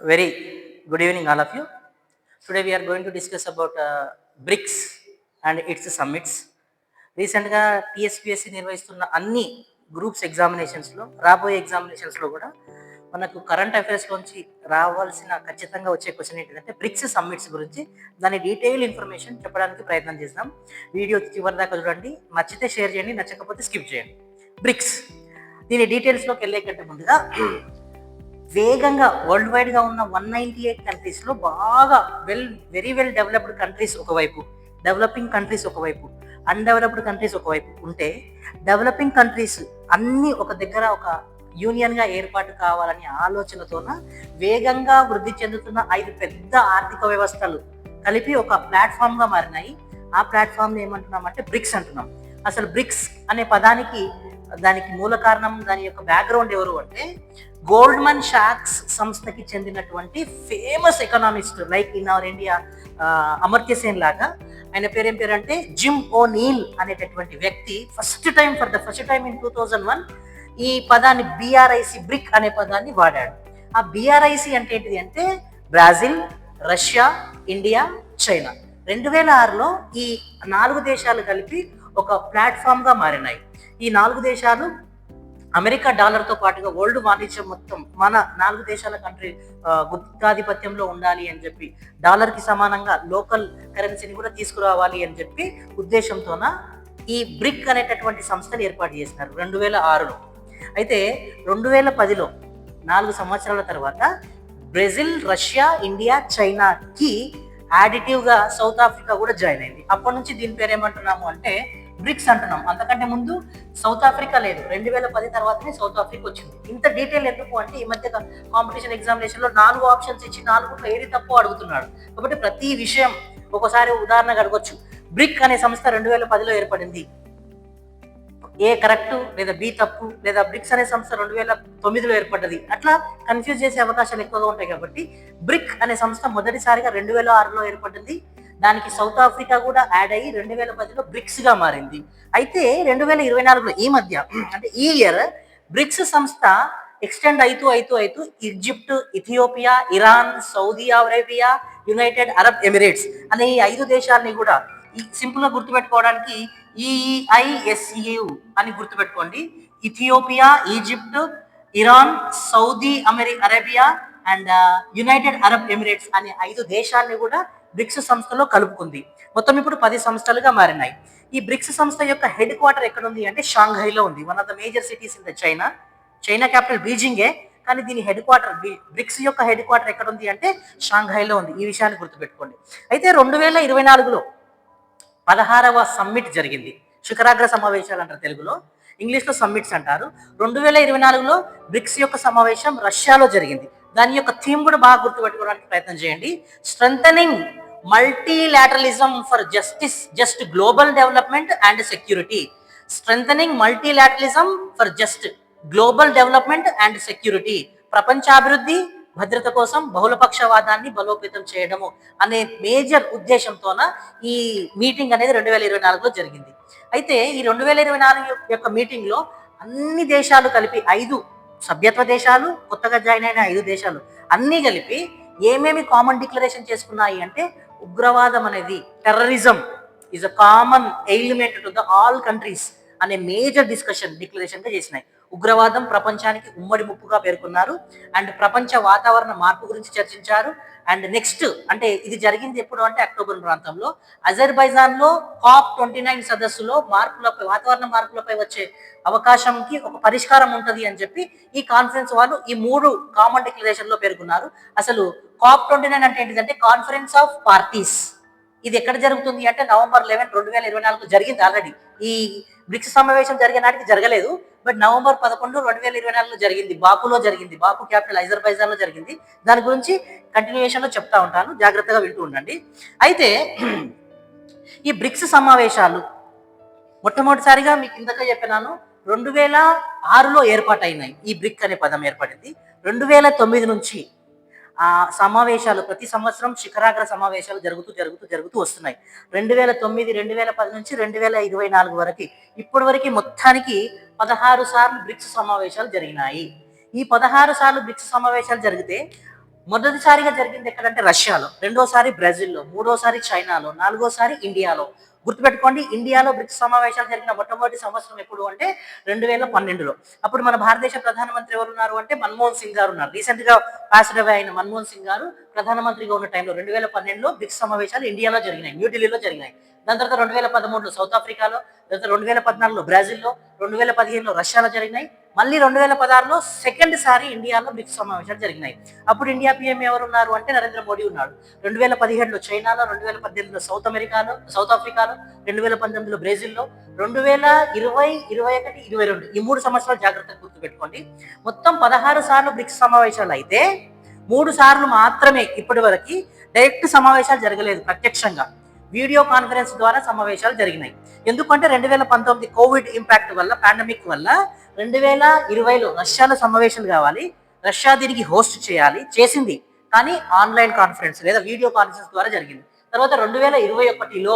Very good evening, all of you. Today we are going to discuss about uh, BRICS and its రీసెంట్గా TSPSC నిర్వహిస్తున్న అన్ని groups ఎగ్జామినేషన్స్లో రాబోయే ఎగ్జామినేషన్స్లో కూడా మనకు current అఫైర్స్లోంచి రావాల్సిన ఖచ్చితంగా వచ్చే క్వశ్చన్ ఏంటంటే బ్రిక్స్ సమ్మిట్స్ గురించి దాని డీటెయిల్ ఇన్ఫర్మేషన్ చెప్పడానికి ప్రయత్నం చేద్దాం. వీడియో చివరి దాకా చూడండి. నచ్చితే షేర్ చేయండి నచ్చకపోతే స్కిప్ చేయండి. బ్రిక్స్ దీని డీటెయిల్స్లోకి వెళ్ళే కంటే ముందుగా వేగంగా వరల్డ్ వైడ్గా ఉన్న వన్ నైంటీ ఎయిట్ కంట్రీస్లో బాగా well very well developed countries ఒకవైపు డెవలపింగ్ కంట్రీస్ ఒకవైపు అన్డెవలప్డ్ కంట్రీస్ ఒకవైపు ఉంటే డెవలపింగ్ కంట్రీస్ అన్నీ ఒక దగ్గర ఒక యూనియన్గా ఏర్పాటు కావాలనే ఆలోచనతోన వేగంగా వృద్ధి చెందుతున్న ఐదు పెద్ద ఆర్థిక వ్యవస్థలు కలిపి ఒక ప్లాట్ఫామ్గా మారినాయి. ఆ ప్లాట్ఫామ్ని ఏమంటున్నామంటే బ్రిక్స్ అంటున్నాం. అసలు బ్రిక్స్ అనే పదానికి దానికి మూల కారణం దాని యొక్క బ్యాక్గ్రౌండ్ ఎవరు అంటే గోల్డ్మన్ షాక్స్ సంస్థకి చెందినటువంటి famous economist like in our India Amartya Sen లాగా. ఆయన పేరు ఏం పేరు అంటే జిమ్ ఓ నీల్ అనేటటువంటి వ్యక్తి. First time for the first time in two thousand one ఈ పదాన్ని బీఆర్ఐసి బ్రిక్ అనే పదాన్ని వాడాడు. ఆ బీఆర్ఐసి అంటే ఏంటిది అంటే బ్రాజిల్ రష్యా ఇండియా చైనా రెండు వేల ఆరులో ఈ నాలుగు దేశాలు కలిపి ఒక ప్లాట్ఫామ్గా మారినాయి. ఈ నాలుగు దేశాలు అమెరికా డాలర్తో పాటుగా వరల్డ్ వాణిజ్యం మొత్తం మన నాలుగు దేశాల కంట్రీ గుప్తాధిపత్యంలో ఉండాలి అని చెప్పి డాలర్కి సమానంగా లోకల్ కరెన్సీని కూడా తీసుకురావాలి అని చెప్పి ఉద్దేశంతోన ఈ బ్రిక్ అనేటటువంటి సంస్థను ఏర్పాటు చేసినారు రెండు వేల ఆరులో. అయితే రెండు వేల పదిలో నాలుగు సంవత్సరాల తర్వాత బ్రెజిల్ రష్యా ఇండియా చైనాకి యాడిటివ్గా సౌత్ ఆఫ్రికా కూడా జాయిన్ అయింది. అప్పటి నుంచి దీని పేరు ఏమంటున్నాము అంటే బ్రిక్స్ అంటున్నాం. అంతకంటే ముందు సౌత్ ఆఫ్రికా లేదు. రెండు వేల పది తర్వాతనే సౌత్ ఆఫ్రికా వచ్చింది. ఇంత డీటెయిల్ ఎందుకు అంటే ఈ మధ్య కాంపిటీషన్ ఎగ్జామినేషన్లో నాలుగు ఆప్షన్స్ ఇచ్చి నాలుగు ఏది తప్పు అడుగుతున్నాడు. కాబట్టి ప్రతి విషయం ఒకసారి ఉదాహరణగా అడగొచ్చు. బ్రిక్ అనే సంస్థ రెండు వేల పదిలో ఏర్పడింది. ఏ కరెక్ట్ లేదా బి తప్పు లేదా బ్రిక్స్ అనే సంస్థ రెండు వేల తొమ్మిదిలో ఏర్పడ్డది. అట్లా కన్ఫ్యూజ్ చేసే అవకాశాలు ఎక్కువగా ఉంటాయి కాబట్టి బ్రిక్ అనే సంస్థ మొదటిసారిగా రెండు వేల ఆరులో ఏర్పడింది. దానికి సౌత్ ఆఫ్రికా కూడా యాడ్ అయ్యి రెండు వేల పదిలో బ్రిక్స్గా మారింది. అయితే రెండు వేల ఇరవై నాలుగులో ఈ మధ్య అంటే ఈ ఇయర్ బ్రిక్స్ సంస్థ ఎక్స్టెండ్ అవుతూ అవుతూ అవుతూ Egypt Ethiopia Iran Saudi Arabia United Arab Emirates అనే ఈ ఐదు దేశాలని కూడా సింపుల్గా గుర్తుపెట్టుకోవడానికి ఈఐఎస్యు అని గుర్తుపెట్టుకోండి. Ethiopia Egypt Iran Saudi అమెరి Arabia and United Arab Emirates అనే ఐదు దేశాలని కూడా బ్రిక్స్ సంస్థలో కలుపుకుంది. మొత్తం ఇప్పుడు పది సంస్థలుగా మారినాయి. ఈ బ్రిక్స్ సంస్థ యొక్క హెడ్ క్వార్టర్ ఎక్కడ ఉంది అంటే షాంఘైలో ఉంది. One of the major cities in the China China capital బీజింగే కానీ దీని హెడ్ క్వార్టర్ బ్రిక్స్ యొక్క హెడ్ క్వార్టర్ ఎక్కడ ఉంది అంటే షాంఘైలో ఉంది. ఈ విషయాన్ని గుర్తుపెట్టుకోండి. అయితే రెండు వేల ఇరవై నాలుగులో పదహారవ సమ్మిట్ జరిగింది. శిఖరాగ్ర సమావేశాలు అంటారు తెలుగులో. ఇంగ్లీష్లో సమ్మిట్స్ అంటారు. రెండు వేల ఇరవై నాలుగులో బ్రిక్స్ యొక్క సమావేశం రష్యాలో జరిగింది. దాని యొక్క థీమ్ కూడా బాగా గుర్తుపెట్టుకోవడానికి ప్రయత్నం చేయండి. Strengthening multilateralism for justice just global development and security strengthening multilateralism for just global development and security ప్రపంచాభివృద్ధి భద్రత కోసం బహుళపక్షవాదాన్ని బలోపేతం చేయడము అనే మేజర్ ఉద్దేశంతోన ఈ మీటింగ్ అనేది రెండు వేల ఇరవై నాలుగులో జరిగింది. అయితే ఈ రెండు వేల ఇరవై నాలుగు యొక్క మీటింగ్లో అన్ని దేశాలు కలిపి ఐదు సభ్యత్వ దేశాలు కొత్తగా జాయిన్ అయిన ఐదు దేశాలు అన్నీ కలిపి ఏమేమి కామన్ డిక్లరేషన్ చేసుకున్నాయి అంటే ఉగ్రవాదం అనేది terrorism is a common element to the all countries అనే మేజర్ డిస్కషన్ డిక్లరేషన్గా చేసినాయి. ఉగ్రవాదం ప్రపంచానికి ఉమ్మడి ముప్పుగా పేర్కొన్నారు. అండ్ ప్రపంచ వాతావరణ మార్పు గురించి చర్చించారు. అండ్ నెక్స్ట్ అంటే ఇది జరిగింది ఎప్పుడు అంటే అక్టోబర్ ప్రాంతంలో. అజర్బైజాన్లో కాప్ ట్వంటీ నైన్ సదస్సులో మార్పులపై వాతావరణ మార్పులపై వచ్చే అవకాశంకి ఒక పరిష్కారం ఉంటుంది అని చెప్పి ఈ కాన్ఫరెన్స్ వాళ్ళు ఈ మూడు కామన్ డిక్లరేషన్లో పేర్కొన్నారు. అసలు కాప్ ట్వంటీ నైన్ అంటే ఏంటిదంటే కాన్ఫరెన్స్ ఆఫ్ పార్టీస్. ఇది ఎక్కడ జరుగుతుంది అంటే నవంబర్ లెవెన్ రెండు వేల ఇరవై నాలుగు జరిగింది ఆల్రెడీ. ఈ బ్రిక్స్ సమావేశం జరిగే నాటికి జరగలేదు. బట్ నవంబర్ పదకొండు రెండు వేల ఇరవై నాలుగులో జరిగింది. బాకులో జరిగింది. బాకు క్యాపిటల్ అజర్బైజాన్లో జరిగింది. దాని గురించి కంటిన్యూషన్లో చెప్తా ఉంటాను. జాగ్రత్తగా వింటూ ఉండండి. అయితే ఈ బ్రిక్స్ సమావేశాలు మొట్టమొదటిసారిగా మీకు ఇందాక చెప్పినాను రెండు వేల ఆరులో ఏర్పాటైనాయి. ఈ బ్రిక్ అనే పదం ఏర్పడింది. రెండు వేల తొమ్మిది నుంచి ఆ సమావేశాలు ప్రతి సంవత్సరం శిఖరాగ్ర సమావేశాలు జరుగుతూ జరుగుతూ జరుగుతూ వస్తున్నాయి. రెండు వేల తొమ్మిది రెండు వేల పది నుంచి రెండు వేల ఇరవై నాలుగు వరకు ఇప్పటి వరకు మొత్తానికి పదహారు సార్లు బ్రిక్స్ సమావేశాలు జరిగినాయి. ఈ పదహారు సార్లు బ్రిక్స్ సమావేశాలు జరిగితే మొదటిసారిగా జరిగింది ఎక్కడంటే రష్యాలో రెండోసారి బ్రెజిల్లో మూడోసారి చైనాలో నాలుగోసారి ఇండియాలో. గుర్తుపెట్టుకోండి ఇండియాలో బ్రిక్స్ సమావేశాలు జరిగిన మొట్టమొదటి సంవత్సరం ఎప్పుడు అంటే రెండు వేల పన్నెండులో. అప్పుడు మన భారతదేశ ప్రధానమంత్రి ఎవరు ఉన్నారు అంటే మన్మోహన్ సింగ్ గారు ఉన్నారు. రీసెంట్గా పాస్డ్ అవే అయిన మన్మోహన్ సింగ్ గారు ప్రధానమంత్రిగా ఉన్న టైంలో రెండు వేల పన్నెండులో బ్రిక్స్ సమావేశాలు ఇండియాలో జరిగినాయి న్యూఢిల్లీలో జరిగినాయి. దాని తర్వాత రెండు వేల పదమూడులో సౌత్ ఆఫ్రికాలో తర్వాత రెండు వేల పద్నాలుగులో బ్రెజిల్లో రెండు వేల పదిహేనులో రష్యాలో జరిగినాయి. మళ్ళీ రెండు వేల పదహారులో సెకండ్ సారి ఇండియాలో బ్రిక్స్ సమావేశాలు జరిగినాయి. అప్పుడు ఇండియా పిఎం ఎవరు ఉన్నారు అంటే నరేంద్ర మోడీ ఉన్నాడు. రెండు వేల పదిహేడులో చైనాలో రెండు వేల పద్దెనిమిదిలో సౌత్ అమెరికాలో సౌత్ ఆఫ్రికాలో రెండు వేల పంతొమ్మిదిలో బ్రెజిల్లో రెండు వేల ఇరవై ఇరవై ఒకటి ఇరవై రెండు ఈ మూడు సంవత్సరాలు జాగ్రత్తగా గుర్తుపెట్టుకోండి. మొత్తం పదహారు సార్లు బ్రిక్స్ సమావేశాలు అయితే మూడు సార్లు మాత్రమే ఇప్పటి వరకు డైరెక్ట్ సమావేశాలు జరగలేదు ప్రత్యక్షంగా. వీడియో కాన్ఫరెన్స్ ద్వారా సమావేశాలు జరిగినాయి. ఎందుకంటే రెండు వేల పంతొమ్మిది కోవిడ్ ఇంపాక్ట్ వల్ల పాండమిక్ వల్ల రెండు వేల ఇరవైలో రష్యాలో సమావేశాలు కావాలి. రష్యా దీనికి హోస్ట్ చేయాలి చేసింది. కానీ ఆన్లైన్ కాన్ఫరెన్స్ లేదా వీడియో కాన్ఫరెన్స్ ద్వారా జరిగింది. తర్వాత రెండు వేల ఇరవై ఒకటిలో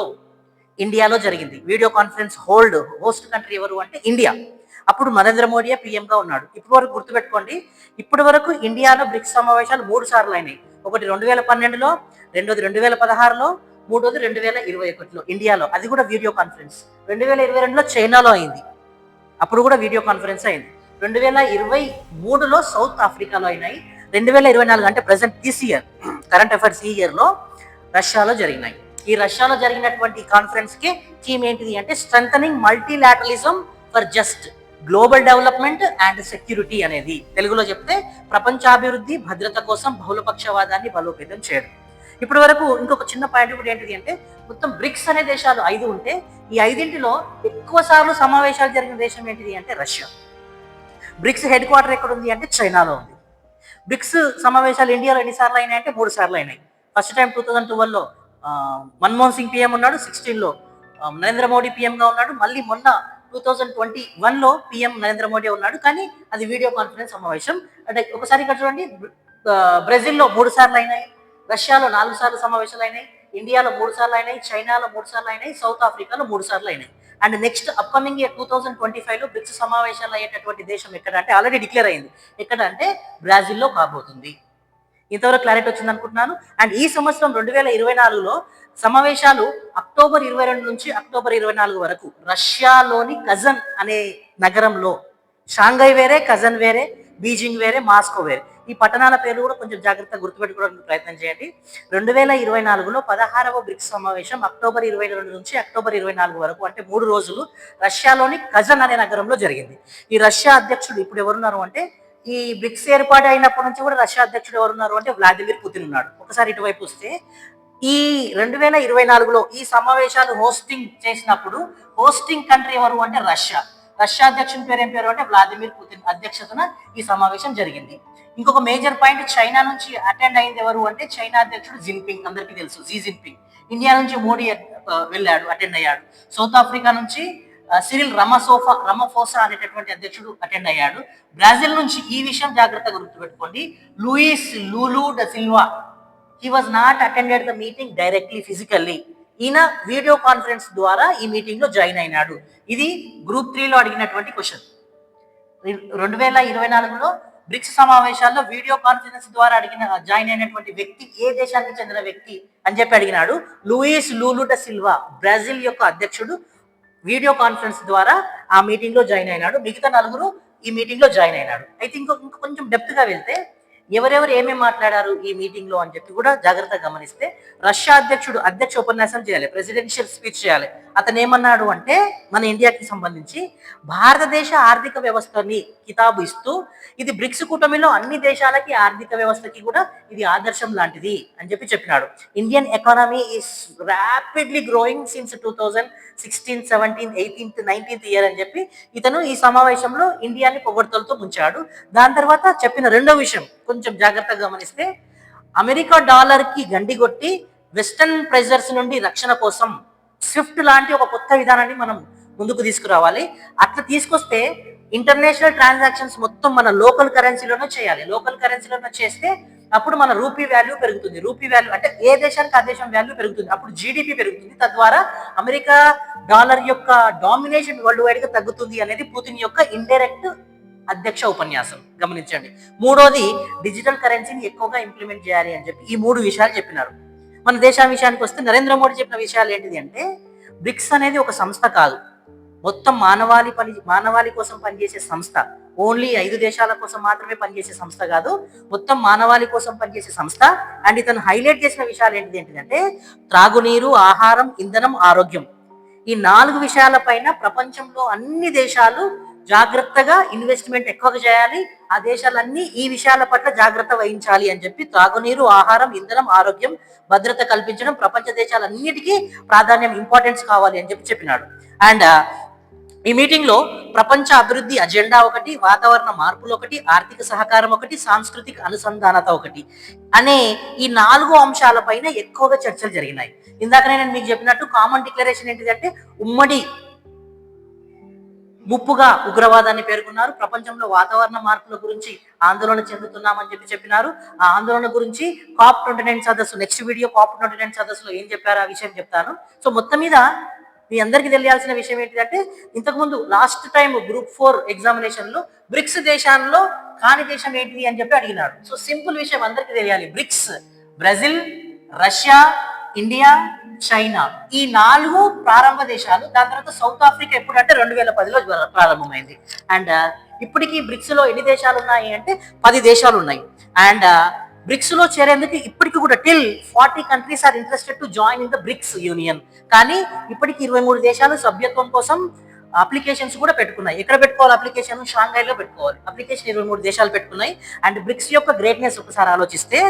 ఇండియాలో జరిగింది. Video conference hold host country ఎవరు అంటే ఇండియా. అప్పుడు నరేంద్ర మోడీ పీఎంగా ఉన్నాడు. ఇప్పటి వరకు గుర్తుపెట్టుకోండి ఇప్పటి వరకు ఇండియాలో బ్రిక్స్ సమావేశాలు మూడు సార్లు అయినాయి. ఒకటి రెండు వేల పన్నెండులో రెండోది రెండు వేల పదహారులో మూడోది రెండు వేల ఇరవై ఒకటిలో ఇండియాలో. అది కూడా వీడియో కాన్ఫరెన్స్. రెండు వేల ఇరవై రెండులో చైనాలో అయింది. అప్పుడు కూడా వీడియో కాన్ఫరెన్స్ అయింది. రెండు వేల ఇరవై మూడులో సౌత్ ఆఫ్రికాలో అయినాయి. రెండు వేల ఇరవై నాలుగు అంటే present this year current affairs ఈ ఇయర్లో రష్యాలో జరిగినాయి. ఈ రష్యాలో జరిగినటువంటి కాన్ఫరెన్స్కి థీమ్ ఏంటిది అంటే strengthening multilateralism for just global development and security అనేది. తెలుగులో చెప్తే ప్రపంచాభివృద్ధి భద్రత కోసం బహుళపక్షవాదాన్ని బలోపేతం చేయడం. ఇప్పటి వరకు ఇంకొక చిన్న పాయింట్ కూడా ఏంటిది అంటే మొత్తం బ్రిక్స్ అనే దేశాలు ఐదు ఉంటే ఈ ఐదింటిలో ఎక్కువ సార్లు సమావేశాలు జరిగిన దేశం ఏంటిది అంటే రష్యా. బ్రిక్స్ హెడ్ క్వార్టర్ ఎక్కడ ఉంది అంటే చైనాలో ఉంది. బ్రిక్స్ సమావేశాలు ఇండియాలో ఎన్నిసార్లు అయినాయి అంటే మూడు సార్లు అయినాయి. ఫస్ట్ టైం టూ థౌజండ్ ట్వెల్వ్లో మన్మోహన్ సింగ్ పిఎం ఉన్నాడు సిక్స్టీన్లో నరేంద్ర మోడీ పిఎంగా ఉన్నాడు మళ్ళీ మొన్న టూ థౌజండ్ ట్వంటీ వన్లో పిఎం నరేంద్ర మోడీ ఉన్నాడు కానీ అది వీడియో కాన్ఫరెన్స్ సమావేశం. అంటే ఒకసారి ఇక్కడ చూడండి బ్రెజిల్లో మూడు సార్లు అయినాయి. రష్యాలో నాలుగు సార్లు సమావేశాలు అయినాయి ఇండియాలో మూడు సార్లు అయినాయి చైనాలో మూడు సార్లు అయినాయి సౌత్ ఆఫ్రికాలో మూడు సార్లు అయినాయి. And next upcoming year two thousand twenty ఫైవ్లో బ్రిక్స్ సమావేశాలు అయ్యేటటువంటి దేశం ఎక్కడ అంటే ఆల్రెడీ డిక్లేర్ అయింది. ఎక్కడ అంటే బ్రాజిల్లో కాబోతుంది. ఇంతవరకు క్లారిటీ వచ్చింది అనుకుంటున్నాను. అండ్ ఈ సంవత్సరం రెండు వేల ఇరవై నాలుగులో సమావేశాలు అక్టోబర్ ఇరవై రెండు నుంచి అక్టోబర్ ఇరవై నాలుగు వరకు రష్యాలోని కజన్ అనే నగరంలో షాంఘై వేరే కజన్ వేరే బీజింగ్ వేరే మాస్కో వేరే. ఈ పట్టణాల పేర్లు కూడా కొంచెం జాగ్రత్తగా గుర్తుపెట్టుకోవడానికి ప్రయత్నం చేయండి. రెండు వేల ఇరవై నాలుగులో పదహారవ బ్రిక్స్ సమావేశం అక్టోబర్ ఇరవై రెండు నుంచి అక్టోబర్ ఇరవై నాలుగు వరకు అంటే మూడు రోజులు రష్యాలోని కజన్ అనే నగరంలో జరిగింది. ఈ రష్యా అధ్యక్షుడు ఇప్పుడు ఎవరున్నారు అంటే ఈ బ్రిక్స్ ఏర్పాటు అయినప్పటి నుంచి కూడా రష్యా అధ్యక్షుడు ఎవరున్నారు అంటే వ్లాదిమిర్ పుతిన్ ఉన్నాడు. ఒకసారి ఇటువైపు వస్తే ఈ రెండు వేల ఇరవై నాలుగులో ఈ సమావేశాలు హోస్టింగ్ చేసినప్పుడు హోస్టింగ్ కంట్రీ ఎవరు అంటే రష్యా. రష్యా అధ్యక్షుని పేరు ఏం పేరు అంటే వ్లాదిమిర్ పుతిన్ అధ్యక్షతన ఈ సమావేశం జరిగింది. ఇంకొక మేజర్ పాయింట్ చైనా నుంచి అటెండ్ అయింది ఎవరు అంటే చైనా అధ్యక్షుడు జిన్పింగ్ అందరికీ తెలుసు. Xi Jinping. ఇండియా నుంచి మోడీ వెళ్ళాడు అటెండ్ అయ్యాడు. సౌత్ ఆఫ్రికా నుంచి సిరిల్ రమసోఫా రమఫోసా అనేటటువంటి అధ్యక్షుడు అటెండ్ అయ్యాడు. బ్రాజిల్ నుంచి ఈ విషయం జాగ్రత్తగా గుర్తుపెట్టుకోండి. Luiz Lula da Silva he was not attended the meeting directly physically ఈయన వీడియో కాన్ఫరెన్స్ ద్వారా ఈ మీటింగ్లో జాయిన్ అయినాడు. ఇది గ్రూప్ త్రీలో అడిగినటువంటి క్వశ్చన్. రెండు వేల ఇరవై నాలుగులో బ్రిక్స్ సమావేశాల్లో వీడియో కాన్ఫరెన్స్ ద్వారా అడిగిన జాయిన్ అయినటువంటి వ్యక్తి ఏ దేశానికి చెందిన వ్యక్తి అని చెప్పి అడిగినాడు. లూయిస్ లూలుట సిల్వా బ్రెజిల్ యొక్క అధ్యక్షుడు వీడియో కాన్ఫరెన్స్ ద్వారా ఆ మీటింగ్లో జాయిన్ అయినాడు. మిగతా నలుగురు ఈ మీటింగ్లో జాయిన్ అయినాడు. అయితే ఇంకో ఇంకా కొంచెం డెప్త్గా వెళ్తే ఎవరెవరు ఏమేమి మాట్లాడారు ఈ మీటింగ్లో అని చెప్పి కూడా జాగ్రత్తగా గమనిస్తే రష్యా అధ్యక్షుడు అధ్యక్ష ఉపన్యాసం చేయాలి ప్రెసిడెన్షియల్ స్పీచ్ చేయాలి. అతను ఏమన్నాడు అంటే మన ఇండియాకి సంబంధించి భారతదేశ ఆర్థిక వ్యవస్థని కితాబు ఇస్తూ ఇది బ్రిక్స్ కూటమిలో అన్ని దేశాలకి ఆర్థిక వ్యవస్థకి కూడా ఇది ఆదర్శం లాంటిది అని చెప్పి చెప్పినాడు. Indian economy is rapidly growing since two thousand sixteen seventeen eighteenth nineteenth year అని చెప్పి ఇతను ఈ సమావేశంలో ఇండియాని పొగడ్తలతో ముంచాడు. దాని తర్వాత చెప్పిన రెండో విషయం కొంచెం జాగ్రత్తగా గమనిస్తే అమెరికా డాలర్కి గండిగొట్టి గండి కొట్టి వెస్టర్న్ ప్రెజర్స్ నుండి రక్షణ కోసం స్విఫ్ట్ లాంటి ఒక కొత్త విధానాన్ని మనం ముందుకు తీసుకురావాలి. అట్లా తీసుకొస్తే ఇంటర్నేషనల్ ట్రాన్సాక్షన్స్ మొత్తం మన లోకల్ కరెన్సీలోనే చేయాలి. లోకల్ కరెన్సీలోనే చేస్తే అప్పుడు మన రూపీ వాల్యూ పెరుగుతుంది. రూపీ వాల్యూ అంటే ఏ దేశానికి ఆ దేశం వాల్యూ పెరుగుతుంది? అప్పుడు జీడిపి పెరుగుతుంది. తద్వారా అమెరికా డాలర్ యొక్క డామినేషన్ వరల్డ్ వైడ్గా తగ్గుతుంది అనేది పుతిన్ యొక్క ఇండైరెక్ట్ అధ్యక్ష ఉపన్యాసం. గమనించండి. మూడోది డిజిటల్ కరెన్సీని ఎక్కువగా ఇంప్లిమెంట్ చేయాలి అని చెప్పి ఈ మూడు విషయాలు చెప్పినారు. మన దేశ విషయానికి వస్తే నరేంద్ర మోడీ చెప్పిన విషయాలు ఏంటిది అంటే బ్రిక్స్ అనేది ఒక సంస్థ కాదు. మొత్తం మానవాళి పని మానవాళి కోసం పనిచేసే సంస్థ. ఓన్లీ ఐదు దేశాల కోసం మాత్రమే పనిచేసే సంస్థ కాదు మొత్తం మానవాళి కోసం పనిచేసే సంస్థ. అండ్ ఇతను హైలైట్ చేసిన విషయాలు ఏంటిది ఏంటిదంటే త్రాగునీరు ఆహారం ఇంధనం ఆరోగ్యం. ఈ నాలుగు విషయాలపైన ప్రపంచంలో అన్ని దేశాలు జాగ్రత్తగా ఇన్వెస్ట్మెంట్ ఎక్కువగా చేయాలి. ఆ దేశాలన్నీ ఈ విషయాల పట్ల జాగ్రత్త వహించాలి అని చెప్పి త్రాగునీరు ఆహారం ఇంధనం ఆరోగ్యం భద్రత కల్పించడం ప్రపంచ దేశాలన్నిటికీ ప్రాధాన్యం ఇంపార్టెన్స్ కావాలి అని చెప్పి చెప్పినాడు. అండ్ ఈ మీటింగ్లో ప్రపంచ అభివృద్ధి అజెండా ఒకటి వాతావరణ మార్పులు ఒకటి ఆర్థిక సహకారం ఒకటి సాంస్కృతిక అనుసంధానత ఒకటి అనే ఈ నాలుగు అంశాలపైన ఎక్కువగా చర్చలు జరిగినాయి. ఇందాక నేను మీకు చెప్పినట్టు కామన్ డిక్లరేషన్ ఏంటిదంటే ఉమ్మడి ముప్పుగా ఉగ్రవాదాన్ని పేర్కొన్నారు. ప్రపంచంలో వాతావరణ మార్పుల గురించి ఆందోళన చెందుతున్నామని చెప్పి చెప్పినారు. ఆ ఆందోళన గురించి కాప్ ట్వంటీ నైన్ సదస్సు next video COP twenty nine సదస్సులో ఏం చెప్పారో ఆ విషయం చెప్తాను. సో మొత్తం మీద మీ అందరికీ తెలియాల్సిన విషయం ఏంటంటే ఇంతకుముందు లాస్ట్ టైం గ్రూప్ ఫోర్ ఎగ్జామినేషన్లో బ్రిక్స్ దేశాల్లో కాని దేశం ఏంటి అని చెప్పి అడిగినాడు సో సింపుల్ విషయం అందరికీ తెలియాలి. BRICS Brazil Russia India China. ఈ నాలుగు ప్రారంభ దేశాలు దాని తర్వాత సౌత్ ఆఫ్రికా ఎప్పుడంటే రెండు వేల పదిలో ప్రారంభమైంది. అండ్ ఇప్పటికీ బ్రిక్స్లో ఎన్ని దేశాలు ఉన్నాయి అంటే పది దేశాలు ఉన్నాయి అండ్ బ్రిక్స్లో చేరేందుకు ఇప్పటికి కూడా till forty countries are interested to join in the BRICS union. కానీ ఇప్పటికి ఇరవై మూడు దేశాలు సభ్యత్వం కోసం అప్లికేషన్స్ కూడా పెట్టుకున్నాయి. ఎక్కడ పెట్టుకోవాలి అప్లికేషన్ షాంఘైలో పెట్టుకోవాలి. అప్లికేషన్ ఇరవై మూడు దేశాలు పెట్టుకున్నాయి. అండ్ బ్రిక్స్ యొక్క గ్రేట్నెస్ ఒకసారి ఆలోచిస్తే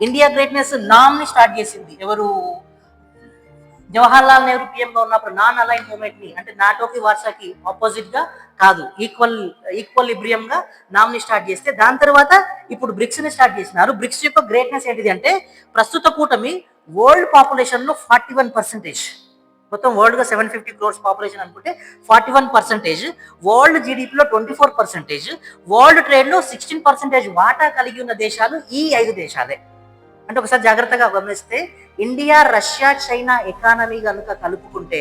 ఇండియా గ్రేట్నెస్ నామ్ని స్టార్ట్ చేసింది. ఎవరు? జవహర్లాల్ నెహ్రూ పిఎం ఉన్నప్పుడు నాన్ అలైన్ మూవ్మెంట్ని అంటే నాటోకి వార్సాకి ఆపోజిట్గా కాదు ఈక్వల్ ఈక్వల్ ఇబ్రియం గా నామ్ని స్టార్ట్ చేస్తే దాని తర్వాత ఇప్పుడు బ్రిక్స్ని స్టార్ట్ చేసినారు. బ్రిక్స్ యొక్క గ్రేట్నెస్ ఏంటిది అంటే ప్రస్తుత కూటమి వరల్డ్ పాపులేషన్లో ఫార్టీ వన్ పర్సెంటేజ్ మొత్తం వరల్డ్గా సెవెన్ ఫిఫ్టీ క్రోర్స్ పాపులేషన్ అనుకుంటే ఫార్టీ వన్ పర్సెంటేజ్ వరల్డ్ జీడిపిలో ట్వంటీ ఫోర్ పర్సెంటేజ్ వరల్డ్ ట్రేడ్లో సిక్స్టీన్ పర్సెంటేజ్ వాటా కలిగి ఉన్న దేశాలు ఈ ఐదు దేశాలే. అంటే ఒకసారి జాగ్రత్తగా గమనిస్తే ఇండియా రష్యా చైనా ఎకానమీ కనుక కలుపుకుంటే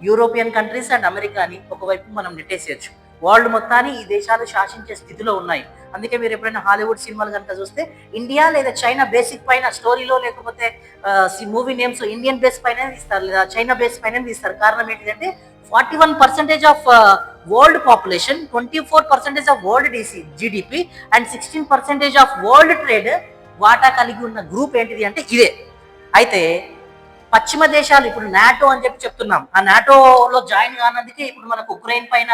యూరోపియన్ కంట్రీస్ అండ్ అమెరికాని ఒకవైపు మనం నెట్టేసేయచ్చు. వరల్డ్ మొత్తాన్ని ఈ దేశాలు శాసించే స్థితిలో ఉన్నాయి. అందుకే మీరు ఎప్పుడైనా హాలీవుడ్ సినిమాలు కనుక చూస్తే ఇండియా లేదా చైనా బేసిక్ పైన స్టోరీలో లేకపోతే మూవీ నేమ్స్ ఇండియన్ బేస్ పైన తీస్తారు లేదా చైనా బేస్ పైన తీస్తారు. కారణం ఏంటిదంటే forty one percentage of world population twenty four percentage of world DC GDP and sixteen percentage of world trade వాటా కలిగి ఉన్న గ్రూప్ ఏంటిది అంటే ఇదే. అయితే పశ్చిమ దేశాలు ఇప్పుడు నాటో అని చెప్పి చెప్తున్నాం. ఆ నాటోలో జాయిన్ కానందుకే ఇప్పుడు మనకు ఉక్రెయిన్ పైన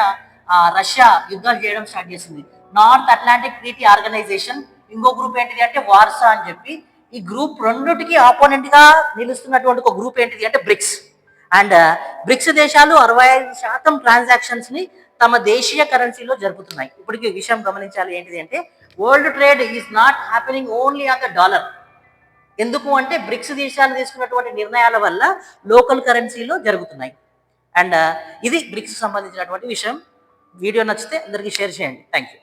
రష్యా యుద్ధాలు చేయడం స్టార్ట్ చేసింది. నార్త్ అట్లాంటిక్ ట్రీటీ ఆర్గనైజేషన్ ఇంకో గ్రూప్ ఏంటిది అంటే వార్సా అని చెప్పి. ఈ గ్రూప్ రెండుటికి ఆపోనెంట్గా నిలుస్తున్నటువంటి ఒక గ్రూప్ ఏంటిది అంటే బ్రిక్స్. అండ్ బ్రిక్స్ దేశాలు అరవై ఐదు శాతం ట్రాన్సాక్షన్స్ని తమ దేశీయ కరెన్సీలో జరుపుతున్నాయి. ఇప్పటికీ విషయం గమనించాలి ఏంటిది అంటే world trade is not happening only on the dollar. ఎందుకు అంటే బ్రిక్స్ దేశాలు తీసుకున్నటువంటి నిర్ణయాల వల్ల లోకల్ కరెన్సీలో జరుగుతున్నాయి. అండ్ uh, ఇది బ్రిక్స్ సంబంధించినటువంటి విషయం. వీడియో నచ్చితే అందరికీ షేర్ చేయండి. Thank you